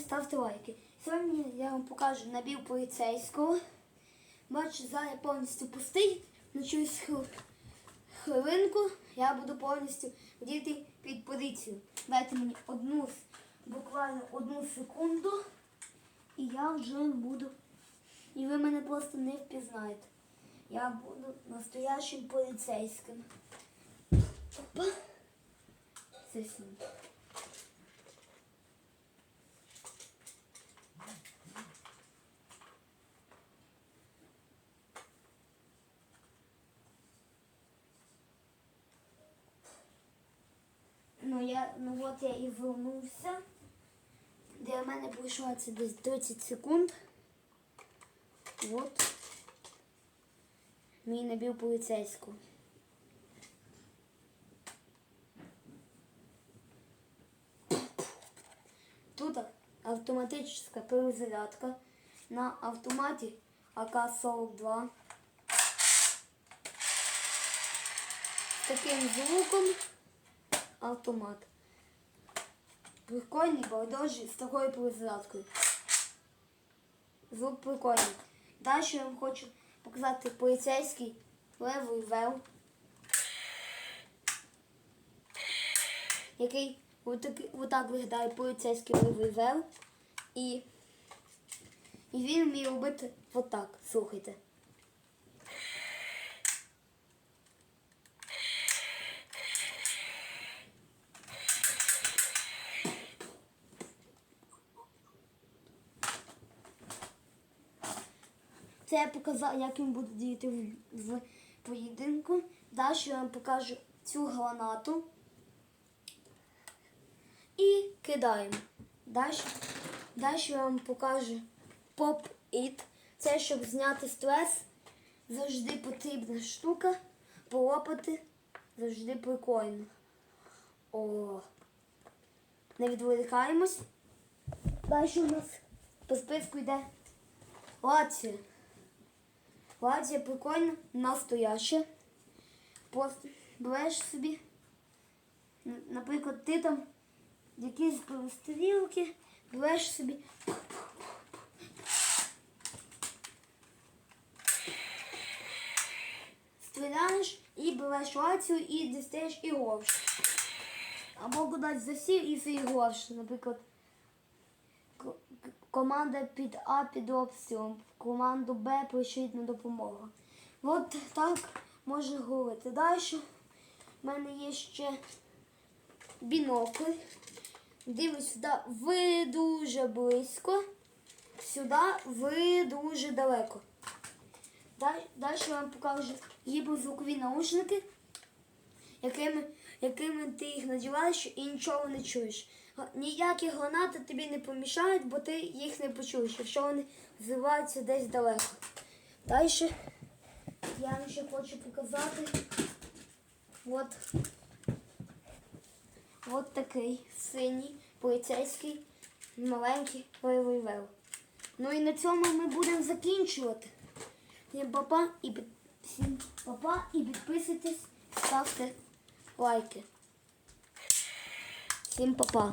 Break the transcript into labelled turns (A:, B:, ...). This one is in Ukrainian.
A: ставте лайки. Сьогодні я вам покажу набір поліцейського. Бачу, зараз повністю пустий. На чуюсь хвилинку я буду повністю діти під поліцію. Дайте мені одну, буквально одну секунду. І я вже буду. І ви мене просто не впізнаєте. Я буду настоящим поліцейським. Опа. Це сім. Я, ну от я і вернувся. Для мене пройшло це десь 30 секунд. От. Мій набір поліцейського. Тут автоматична перезарядка на автоматі АК-42. З таким звуком автомат. Прикольний байдожий з такою перезарядкою. Звук прикольний. Далі я вам хочу показати поліцейський левий вел, який отак, отак виглядає поліцейський левий вел. І, і він вміє робити отак. Слухайте. Це я показав, як він буде діяти в, в поєдинку. Далі я вам покажу цю гранату. І кидаємо. Далі, далі я вам покажу поп-іт. Це щоб зняти стрес. Завжди потрібна штука. Полопати завжди прикольно. О. Не відволікаємось. Далі у нас по списку йде Лація. Лація прикольна, настояща. Просто береш собі, наприклад, ти там якісь перестрілки, береш собі. Стріляєш і береш лацію і дістаєш і ровш. Або кудись засів і фігуєш, наприклад. Команда під А під обстрілом, команду Б прийшли на допомогу. От так можна говорити. Далі в мене є ще бінокль. Дивлюсь сюди ви дуже близько, сюди ви дуже далеко. Далі я вам покажу гіперзвукові наушники, якими, якими ти їх надіваєш і нічого не чуєш. Ніякі гранати тобі не помішають, бо ти їх не почуєш, якщо вони взриваються десь далеко. Далі я вам ще хочу показати от, от такий синій поліцейський маленький вел. Ну і на цьому ми будемо закінчувати. Всім папа і папа і підписуйтесь, ставте лайки. Всім папа.